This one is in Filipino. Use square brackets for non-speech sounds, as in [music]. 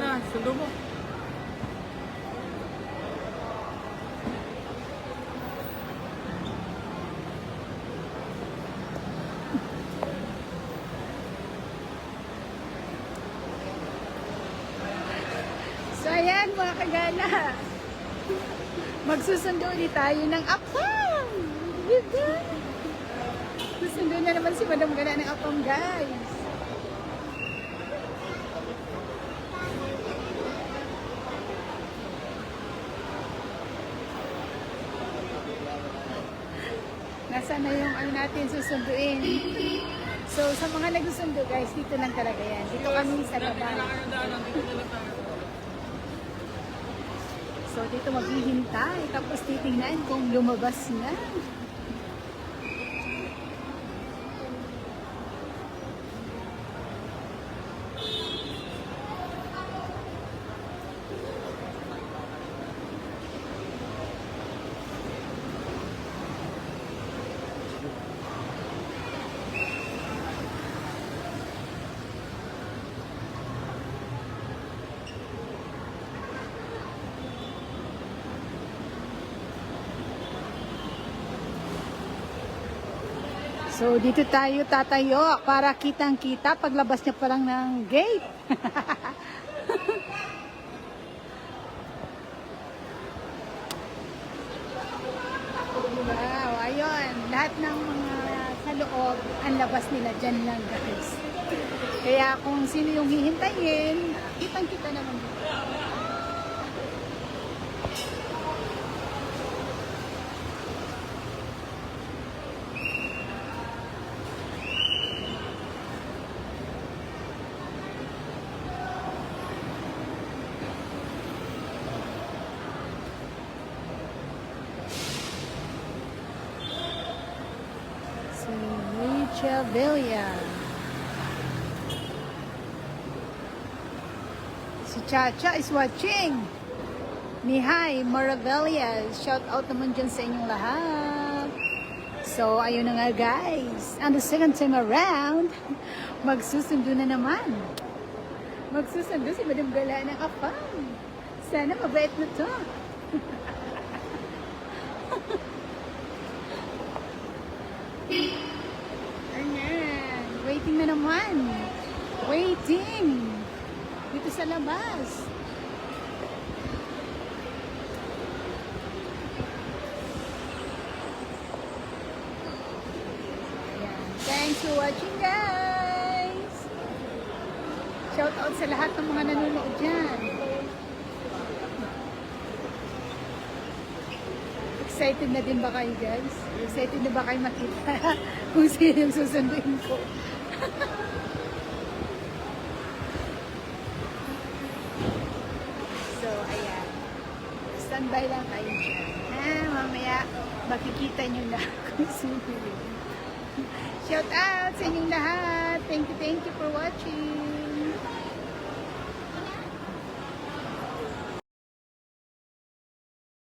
Na, sundo mo. So ayan mga kagana. Magsusundo ulit tayo ng apam. Diba? Susundo na naman si Madam Gana ng apam guys. Nasaan na yung ano natin susunduin? So, sa mga nagsusundo guys, dito lang talaga yan. Dito kami sa baba. So, dito maghihintay. Tapos titingnan kung lumabas na. So, dito tayo tatayo para kitang-kita paglabas niya pa lang ng gate. [laughs] wow, ayun. Lahat ng mga sa loob, ang labas nila dyan lang guys. Kaya kung sino yung hihintayin, kitang-kita naman dito. Si Rachel Villa. Si Chacha is watching. Mihay Maravillas. Shout out naman dyan sa inyong lahat. So, ayun na nga guys. And the second time around, [laughs] magsusundo na naman. Magsusundo si Madam Gala ng Apang. Sana mabait na to. Ayan. [laughs] Waiting na naman. Waiting. Dito sa labas. Ayan. Thanks for watching guys. Shout out sa lahat ng mga nanonood dyan. Excited na din ba kayo guys? Excited na ba kayo makita [laughs] kung sino yung susunduin ko? So, ayan. Standby lang kayo dyan. Ah, mamaya makikita nyo na [laughs] kung sino. Shout out sa inyong lahat. Thank you, thank you for watching.